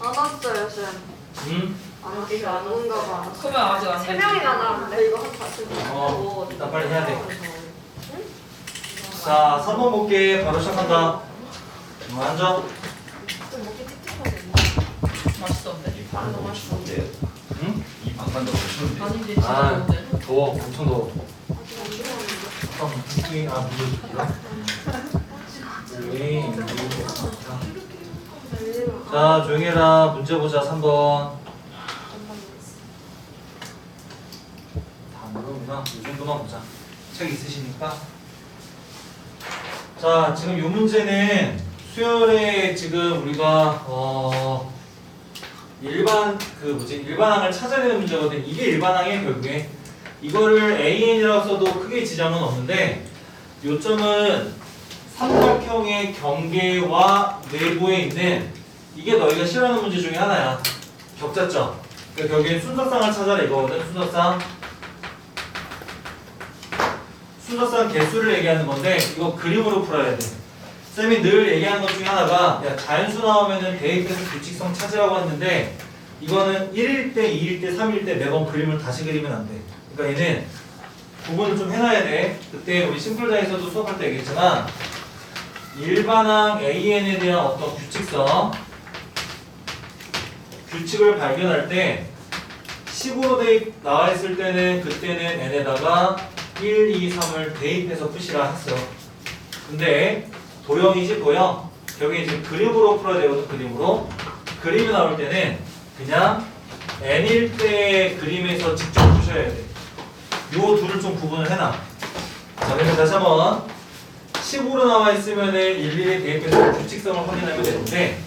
안 왔어요, 쌤. 응? 안 왔어요. 안 온가 봐. 그러면 아직 안 세 명이나 나왔는데 이거 한 다시. 어, 일단 빨리 해야 돼. 자, 3번 볼게. 바로 시작한다. 어, 앉아. 맛있던데. 이 방은 너무 추운데 응? 이 방만 너무 추운데 아닌데 진짜 아, 좋은데. 더워. 엄청 더워. 어, 무슨 아, 무슨 왜? 자, 조용히 해라. 문제 보자. 3번. 다 모르구나. 이 정도만 보자. 책 있으시니까. 자, 지금 이 문제는 수열에 지금 우리가 어 일반 그 뭐지 일반항을 찾아내는 문제거든. 이게 일반항이에요 결국에. 이거를 AN이라고 써도 크게 지장은 없는데 요점은 삼각형의 경계와 내부에 있는 이게 너희가 싫어하는 문제 중에 하나야. 격자점. 그러니까 결국엔 순서쌍을 찾아라 이거거든. 순서쌍. 순서쌍 개수를 얘기하는 건데 이거 그림으로 풀어야 돼. 쌤이 늘 얘기하는 것 중에 하나가 야 자연수 나오면은 대입해서 규칙성 찾으라고 했는데 이거는 1일 때, 2일 때, 3일 때 매번 그림을 다시 그리면 안 돼. 그러니까 얘는 구분을 좀 해놔야 돼. 그때 우리 심플자에서도 수업할 때 얘기했지만 일반항 AN에 대한 어떤 규칙성 규칙을 발견할 때 10으로 대입 나와 있을 때는 그때는 n에다가 1, 2, 3을 대입해서 푸시라 했어. 근데 도형이지 도형. 여기 지금 그림으로 풀어야 되거든 그림으로. 그림이 나올 때는 그냥 n일 때 그림에서 직접 푸셔야 돼. 요 둘을 좀 구분을 해놔. 자, 그러면 다시 한번 10으로 나와 있으면은 일일이 대입해서 규칙성을 확인하면 되는데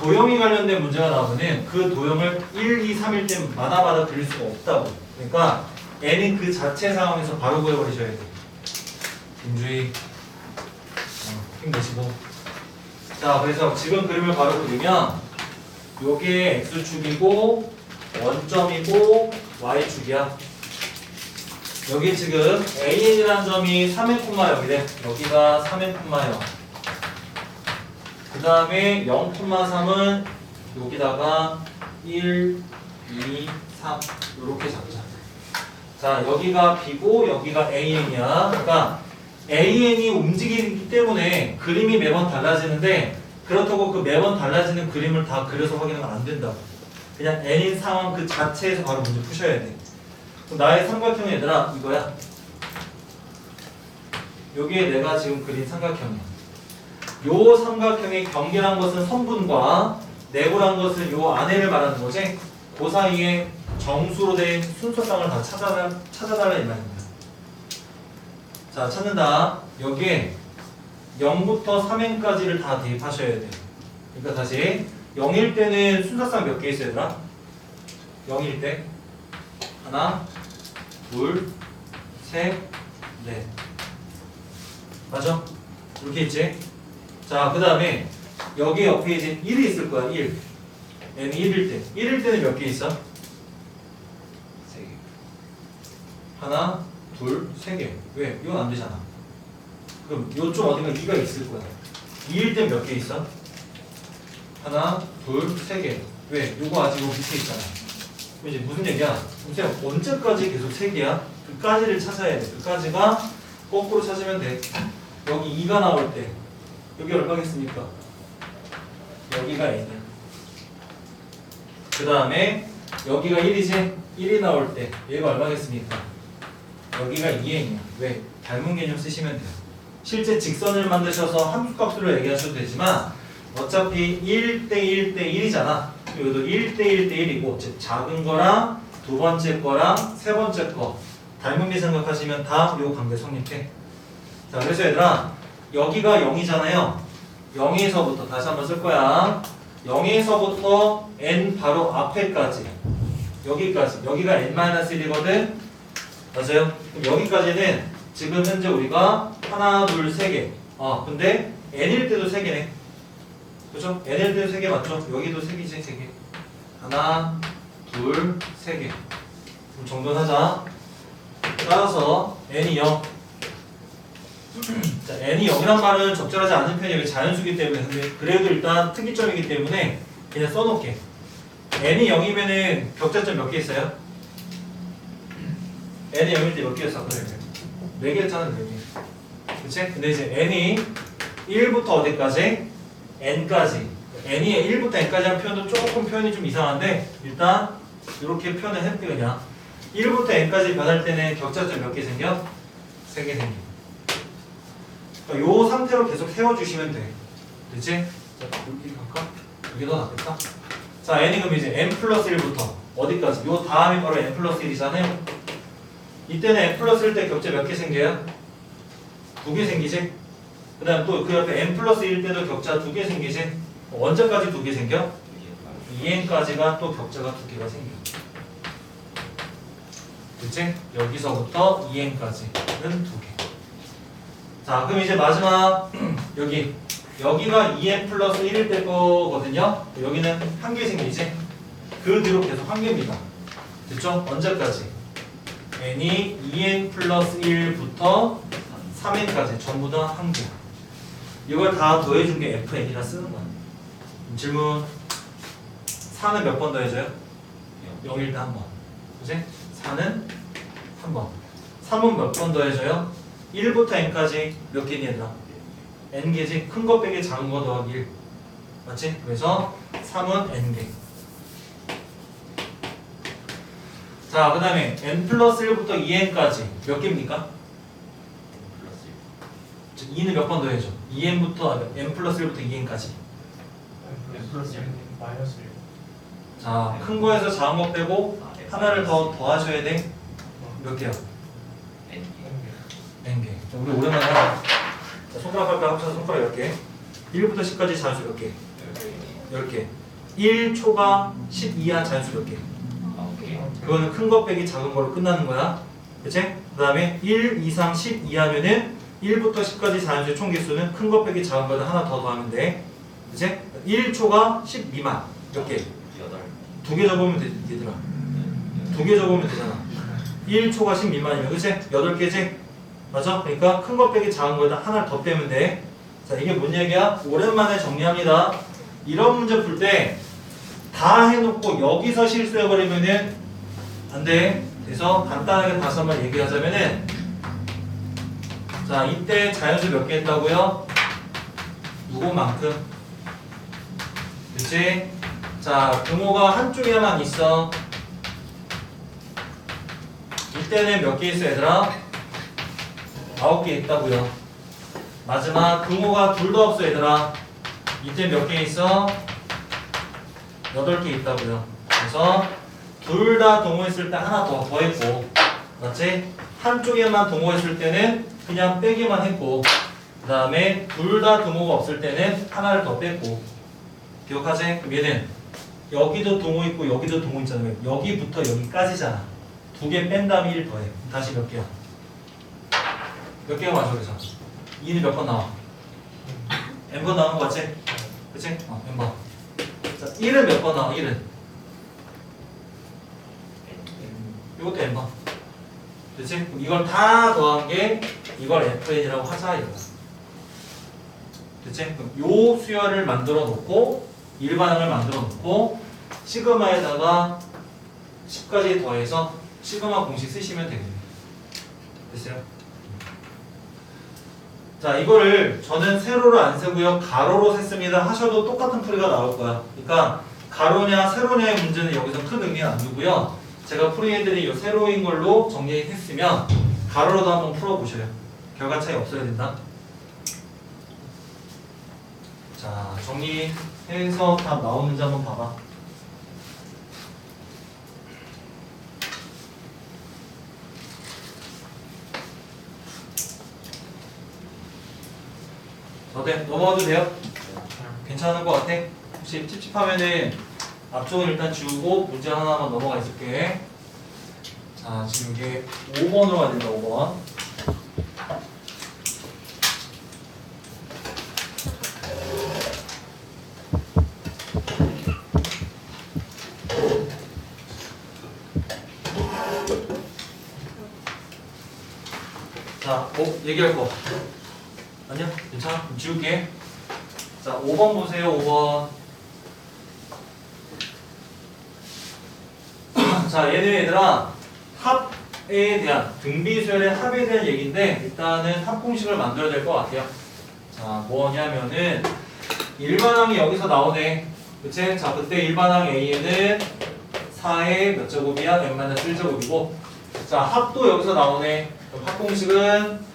도형이 관련된 문제가 나오면은 그 도형을 1, 2, 3일 때마다 마다 그릴 수가 없다고. 그러니까 n은 그 자체 상황에서 바로 구해버리셔야 돼. 김주희. 어, 힘내시고. 자 그래서 지금 그림을 바로 그리면 요게 x축이고 원점이고 y축이야. 여기 지금 AN이라는 점이 3의 콤마 0이래. 여기가 3의 콤마 0 그 다음에 0,3은 여기다가 1, 2, 3 이렇게 잡자. 자 여기가 B고 여기가 AN이야. 그러니까 AN이 움직이기 때문에 그림이 매번 달라지는데 그렇다고 그 매번 달라지는 그림을 다 그려서 확인하면 안 된다고. 그냥 N인 상황 그 자체에서 바로 문제 푸셔야 돼. 나의 삼각형 얘들아 이거야. 여기에 내가 지금 그린 삼각형이야. 요 삼각형의 경계란 것은 선분과 내부란 것은 요 안에를 말하는 거지. 그 사이에 정수로 된 순서쌍을 다 찾아달, 찾아달라 이 말입니다. 자, 찾는다. 여기에 0부터 3n까지를 다 대입하셔야 돼요. 그러니까 다시 0일 때는 순서쌍 몇개 있어요, 얘들아? 0일 때 하나, 둘, 셋, 넷. 맞아? 이렇게 있지? 자, 그 다음에 여기 옆에 이제 1이 있을 거야, 1. 얘는 1일 때. 1일 때는 몇 개 있어? 세 개. 하나, 둘, 세 개. 왜? 이건 안 되잖아. 그럼 요쪽 어딘가 2가 있을 거야. 2일 때 몇 개 있어? 하나, 둘, 세 개. 왜? 요거 아직 요 밑에 있잖아. 이제 무슨 얘기야? 그럼 쌤 언제까지 계속 세 개야? 그까지를 찾아야 돼. 그까지가 거꾸로 찾으면 돼. 여기 2가 나올 때 여기 얼마겠습니까? 여기가 n이야. 그 다음에 여기가 1이지? 1이 나올 때 얘가 얼마겠습니까? 여기가 2n이야. 왜? 닮은 개념 쓰시면 돼요. 실제 직선을 만드셔서 함수값으로 얘기하셔도 되지만 어차피 1대 1대 1이잖아. 여기도 1대 1대 1이고 즉 작은 거랑 두 번째 거랑 세 번째 거 닮은 비 생각하시면 다 요 관계 성립해. 자 그래서 얘들아 여기가 0이잖아요. 0에서부터 다시 한번 쓸 거야. 0에서부터 n 바로 앞에까지 여기까지 여기가 n-1이거든 맞아요? 그럼 여기까지는 지금 현재 우리가 하나 둘세 개. 아 근데 n일 때도 세 개네. 그죠? n일 때도 세 개 맞죠? 여기도 세 개지 세 개. 하나 둘세 개. 그럼 정돈하자. 따라서 n이 0. 자, n이 0이란 말은 적절하지 않은 편이 왜 자연수기 때문에 그래도 일단 특이점이기 때문에 그냥 써놓게 n이 0이면은 격자점 몇 개 있어요? n이 0일 때 몇 개였어? 그래 4개 했잖아 4개 그치? 근데 이제 n이 1부터 어디까지? n까지 n이 1부터 n까지 하는 표현도 조금 표현이 좀 이상한데 일단 이렇게 표현을 했대 그냥 1부터 n까지 변할 때는 격자점 몇 개 생겨? 3개 생겨 그러니까 요 상태로 계속 세워주시면 돼. 그치? 자, 여기 갈까? 여기 더 낫겠다. 자, n이 그럼 이제 n 플러스 1부터 어디까지? 요 다음이 바로 n 플러스 1이잖아요. 이때는 n 플러스 1 때 격자 몇개 생겨요? 두 개 생기지? 그 다음 또 그 옆에 n 플러스 1 때도 격자 두 개 생기지? 어, 언제까지 두 개 생겨? 2n까지가 또 격자가 두 개가 생겨. 그치? 여기서부터 2n까지는 두 개. 자, 그럼 이제 마지막 여기 여기가 2n 플러스 1일 때 거거든요. 여기는 한 개 생기지. 그 뒤로 계속 한 개입니다. 됐죠? 언제까지? n이 2n 플러스 1부터 3n까지 전부 다 한 개. 이걸 다 더해준 게 fn이라 쓰는 거야. 질문 4는 몇 번 더해져요? 0일 때 한 번. 그지? 4는 한 번. 3은 몇 번 더해져요? 1부터 n까지 몇 개니 얘들아? n개지? 큰 거 빼기 작은 거 더하기 1 맞지? 그래서 3은 n개 자 그 다음에 n 플러스 1부터 2n까지 몇 개입니까? 2는 몇 번 더 해줘? 2n부터 n 플러스 1부터 2n까지 플러스 1 마이너스 1 자 큰 거에서 작은 거 빼고 하나를 더 더하셔야 돼 몇 개야? N개 자, 우리 오랜만에 자, 손가락 할까? 합쳐서 손가락 10개 1부터 10까지 자연수 몇 개? 10개 1초가 10 이하 자연수 몇 개? 그거는 큰거 빼기 작은 거로 끝나는 거야 그치? 그 다음에 1 이상 10 이하면은 1부터 10까지 자연수의 총 개수는 큰거 빼기 작은 거를 하나 더 더하면 돼 그치? 1초가 10 미만 몇 개? 두개 적으면 되, 얘들아 두개 적으면 되잖아 1초가 10 미만이면 그치? 8개지? 맞아? 그러니까 큰거 빼기 작은 거에다 하나를 더 빼면 돼. 자, 이게 뭔 얘기야? 오랜만에 정리합니다. 이런 문제 풀 때 다 해놓고 여기서 실수해버리면은 안 돼. 그래서 간단하게 다시 한번 얘기하자면은 자, 이때 자연수 몇 개 했다고요? 누구만큼? 그치? 자, 등호가 한쪽에만 있어. 이때는 몇 개 있어, 얘들아? 아홉 개 있다고요. 마지막 등호가 둘도 없어 얘들아. 이때 몇 개 있어? 여덟 개 있다고요. 그래서 둘 다 동호했을 때 하나 더 더했고, 맞지? 한쪽에만 동호했을 때는 그냥 빼기만 했고, 그 다음에 둘 다 동호가 없을 때는 하나를 더 뺐고, 기억하지? 그럼 얘는 여기도 동호 있고 여기도 동호 있잖아요. 여기부터 여기까지잖아. 두 개 뺀 다음에 1 더해. 다시 몇 개야? 몇 개가 맞아 그래서 2는 몇 번 나와? n번 나오는 거 같지? 그치? 어 n번 자 1은 몇 번 나와 1은 이것도 n번 그치? 이걸 다 더한 게 이걸 fn이라고 하자 이거야 그치? 요 수열을 만들어 놓고 일반항을 만들어 놓고 시그마에다가 10까지 더해서 시그마 공식 쓰시면 되겠네요 됐어요? 자 이거를 저는 세로로 안 세고요. 가로로 셌습니다. 하셔도 똑같은 풀이가 나올 거야. 그러니까 가로냐 세로냐의 문제는 여기서 큰 의미는 안 두고요. 제가 풀이해드린 이 세로인 걸로 정리했으면 가로로도 한번 풀어보셔요. 결과 차이 없어야 된다. 자 정리해서 다 나오는지 한번 봐봐 어때? 넘어가도 돼요? 괜찮은 것 같아? 혹시 찝찝하면은 앞쪽은 일단 지우고 문제 하나만 넘어가 있을게. 자, 지금 이게 5번으로 가야 된다, 5번. 자, 뭐 얘기할 거. 아니야 괜찮아? 그럼 지울게. 자 5번 보세요 5번. 자 얘는 얘들아. 합에 대한 등비수열의 합에 대한 얘기인데 일단은 합 공식을 만들어야 될 것 같아요. 자 뭐냐면은 일반항이 여기서 나오네. 그치? 자 그때 일반항 A에는 4의 몇 제곱이야? n-1제곱이고. 자 합도 여기서 나오네. 그럼 합 공식은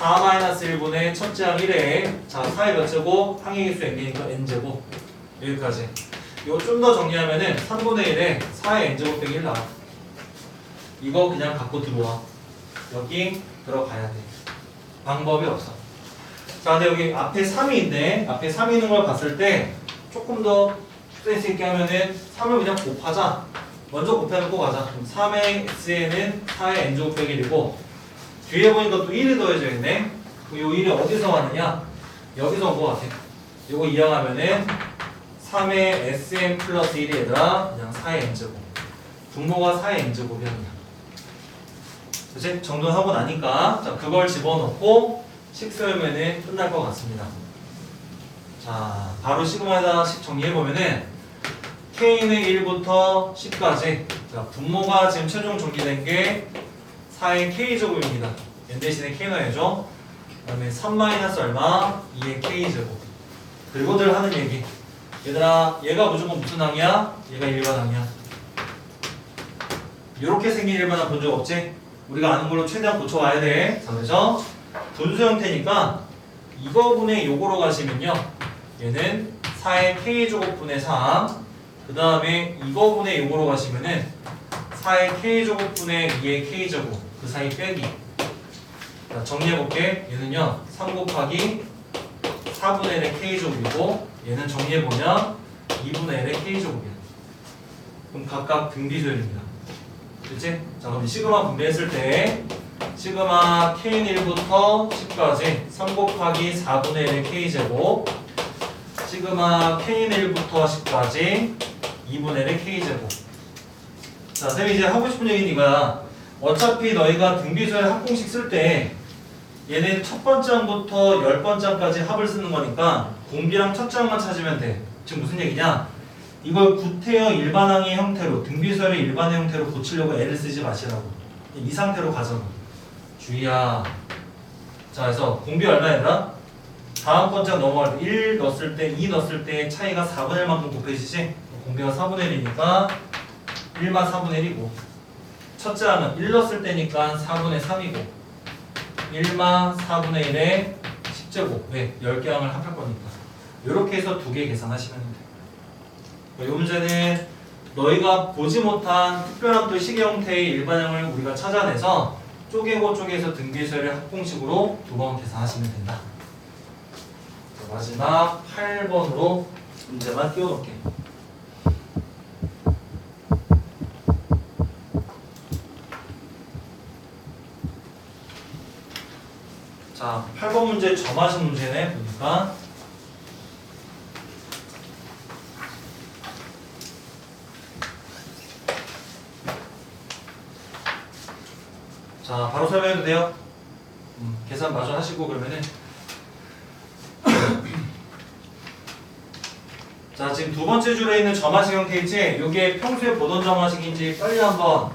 4-1분의 첫째 항 1에 자 4의 몇 제곱? 항의 개수 n개니까 n제곱. 여기까지. 이거 좀 더 정리하면은 3분의 1에 4의 n제곱 빼기 1 나와. 이거 그냥 갖고 들어와. 여기 들어가야 돼. 방법이 없어. 자 근데 여기 앞에 3이 있네. 앞에 3이 있는 걸 봤을 때 조금 더 센스 있게 하면은 3을 그냥 곱하자. 먼저 곱해놓고 가자. 그럼 3의 x에는 4의 n제곱 빼기 1이고 뒤에 보니까 또 1이 더해져 있네. 요 1이 어디서 왔느냐? 여기서 온것 같아 요거 이항하면은 3의 sn 플러스 1이 얘들아 그냥 4의 n제곱. 분모가 4의 n제곱이야 그냥 그치? 정돈하고 나니까 자 그걸 집어넣고 식 세우면은 끝날 것 같습니다. 자 바로 시그마에다 식 정리해보면은 k는 1부터 10까지. 자 분모가 지금 최종 정리된 게 4의 k제곱입니다. N 대신에 k 넣어야죠. 그 다음에 3 마이너스 얼마? 2의 k제곱. 그리고들 하는 얘기. 얘들아 얘가 무조건 무슨 항이야? 얘가 일반 항이야. 이렇게 생긴 일반 항 본 적 없지? 우리가 아는 걸로 최대한 고쳐와야 돼. 자, 그래서 분수 형태니까 이거 분의 요거로 가시면요. 얘는 4의 k제곱분의 3 그 다음에 이거 분의 요거로 가시면은 4의 k제곱분의 2의 k제곱 그 사이 빼기. 자, 정리해볼게. 얘는요 3 곱하기 4분의 1의 k제곱이고 얘는 정리해보면 2분의 1의 k제곱이야. 그럼 각각 등비수열입니다. 그치? 자 그럼 시그마 분배했을 때 시그마 k는1부터 10까지 3 곱하기 4분의 1의 k제곱 시그마 k는1부터 10까지 2분의 1의 k제곱. 자 쌤이 이제 하고 싶은 얘기는 이거야 어차피 너희가 등비수열 합공식 쓸 때 얘는 첫 번째 항부터 열 번째 항까지 합을 쓰는 거니까 공비랑 첫째 항만 찾으면 돼. 지금 무슨 얘기냐? 이걸 구태여 일반항의 형태로 등비수열의 일반의 형태로 고치려고 애를 쓰지 마시라고. 이 상태로 가잖아 주의야 자 그래서 공비 얼마였나? 다음 번째 넘어갈 때 1 넣었을 때 2 넣었을 때 차이가 4분의 1만큼 곱해지지? 공비가 4분의 1이니까 1만 4분의 1이고 첫째 항은 1 넣었을 때니까 4분의 3이고 1만 4분의 1에 10제곱 왜? 10개 항을 합할 거니까 이렇게 해서 두 개 계산하시면 돼요 이 문제는 너희가 보지 못한 특별한 또 시계 형태의 일반형을 우리가 찾아내서 쪼개고 쪼개서 등비수열의 합공식으로 두 번 계산하시면 된다. 자, 마지막 8번으로 문제만 띄워놓을게. 자, 8번 문제 점하신 문제네 보니까 자, 바로 설명해도 돼요? 음, 계산 마저 하시고 그러면은 자, 지금 두 번째 줄에 있는 점화식 형태이지 이게 평소에 보던 점화식인지 빨리 한번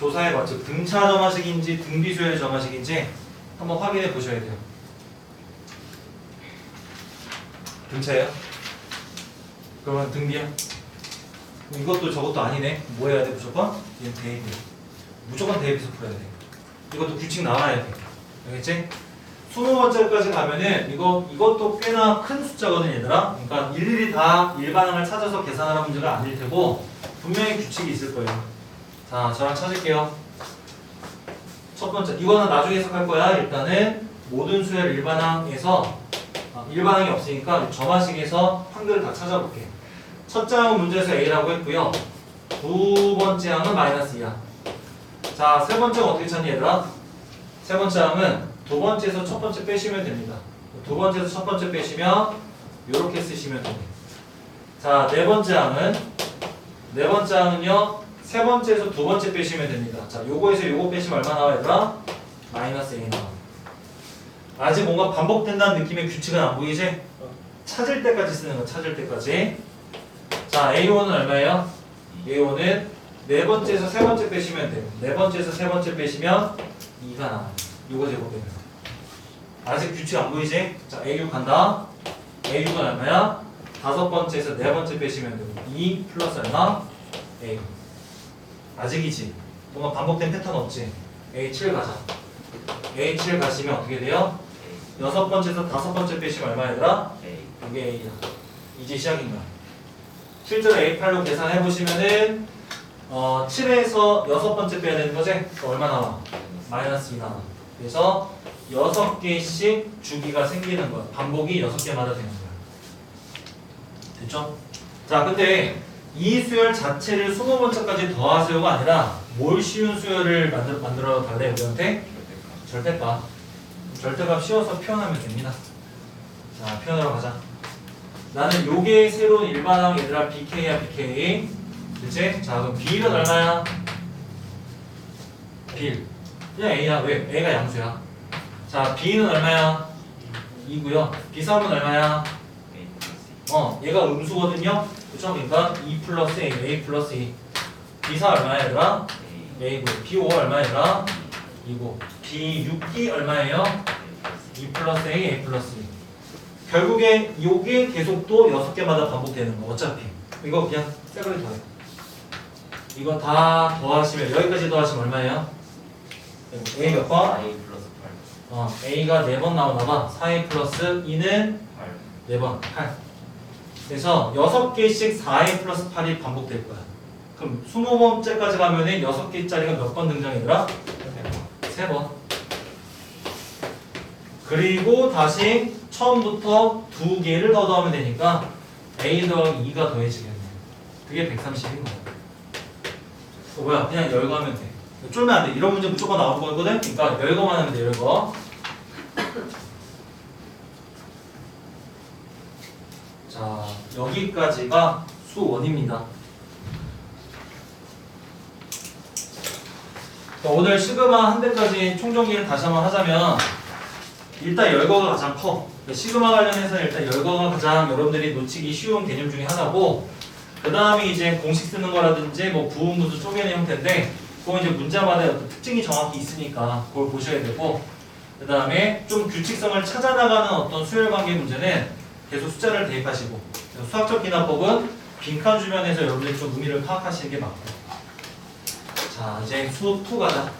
조사해 봤죠. 등차 점화식인지 등비수열 점화식인지 한번 확인해 보셔야 돼요. 등차예요? 그러면 등비야? 이것도 저것도 아니네. 뭐 해야 돼 무조건? 얘는 대입이야. 무조건 대입해서 풀어야 돼. 이것도 규칙 나와야 돼. 알겠지? 20번째까지 가면은 이거 이것도 꽤나 큰 숫자거든 얘들아. 그러니까 일일이 다 일반항을 찾아서 계산하는 문제가 아닐 테고 분명히 규칙이 있을 거예요. 자, 저랑 찾을게요. 첫 번째 이거는 나중에 해석할 거야. 일단은 모든 수열 일반항에서 아, 일반항이 없으니까 점화식에서 항들을 다 찾아볼게. 첫째 항은 문제에서 A라고 했고요. 두 번째 항은 마이너스 2야. 자, 세 번째는 어떻게 찾니 얘들아? 세 번째 항은 두 번째에서 첫 번째 빼시면 됩니다. 두 번째에서 첫 번째 빼시면 이렇게 쓰시면 됩니다. 자, 네 번째 항은 네 번째 항은요. 세 번째에서 두 번째 빼시면 됩니다. 자, 요거에서 요거 빼시면 얼마 나와 얘들아? 마이너스 1 나와. 아직 뭔가 반복된다는 느낌의 규칙은 안 보이지? 찾을 때까지 쓰는 거 찾을 때까지 자 A1은 얼마예요? A1은 네 번째에서 세 번째 빼시면 돼요 네 번째에서 세 번째 빼시면 2가 나와요 이거 제곱되면 아직 규칙 안 보이지? 자 A6 간다 A6은 얼마야? 다섯 번째에서 네 번째 빼시면 되고 2 플러스 얼마? A 아직이지 뭔가 반복된 패턴 없지 A7 가자 A7 가시면 어떻게 돼요? 여섯 번째에서 다섯 번째 빼시면 얼마 얘들아? 이게 A야 이제 시작인 거야 실제로 A8로 계산해 보시면은 어 7에서 여섯 번째 빼야 되는 거지? 얼마 나와? 마이너스 2 나와 그래서 여섯 개씩 주기가 생기는 거야 반복이 여섯 개마다 되는 거야 됐죠? 자 근데 이 수열 자체를 20번째까지 더하세요가 아니라 뭘 쉬운 수열을 만들, 만들어 달래 우리한테? 절대값 절대값 씌워서 표현하면 됩니다 자 표현하러 가자 나는 요게 새로운 일반항 얘들아 BK야 BK 그치? 자 그럼 B는 얼마야? 빌 그냥 A야 왜? A가 양수야 자 B는 얼마야? 2고요 B3은 얼마야? 어 얘가 음수거든요 그쵸? 그러니까 2 플러스 A, A 플러스 2 B4 얼마야 얘들아? A A고 B5 얼마야 얘들아? 2고 B6이 얼마예요? A 플러스 2 플러스 A, A 플러스 2 결국에 요게 계속 또 6개마다 반복되는 거 어차피 이거 그냥 쎄거리 더해 이거 다 더하시면 여기까지 더하시면 얼마예요? A 몇 번? A 플러스 어, A가 4번 나오나봐 4A 플러스 2는 8 8 4번 8 그래서 6개씩 4A 플러스 8이 반복될 거야. 그럼 20번째까지 가면 은 6개짜리가 몇 번 등장이더라? 3번. 그리고 다시 처음부터 두 개를 더 더하면 되니까 A 더하기 2가 더해지겠네. 그게 130인 거야. 어, 뭐야? 그냥 열거하면 돼. 쫄면 안 돼. 이런 문제 무조건 나올 거거든? 그러니까 열거만 하면 돼 열거 자 여기까지가 수원입니다 자, 오늘 시그마 한 대까지 총정리를 다시 한번 하자면 일단 열거가 가장 커. 시그마 관련해서 일단 열거가 가장 여러분들이 놓치기 쉬운 개념 중에 하나고 그 다음에 이제 공식 쓰는 거라든지 뭐 부분부수 쪼개는 형태인데 그건 이제 문자마다 어떤 특징이 정확히 있으니까 그걸 보셔야 되고 그 다음에 좀 규칙성을 찾아나가는 어떤 수열 관계 문제는 계속 숫자를 대입하시고 수학적 기납법은 빈칸 주변에서 여러분들이 좀 의미를 파악하시는 게 맞고. 자 이제 수업 2 가자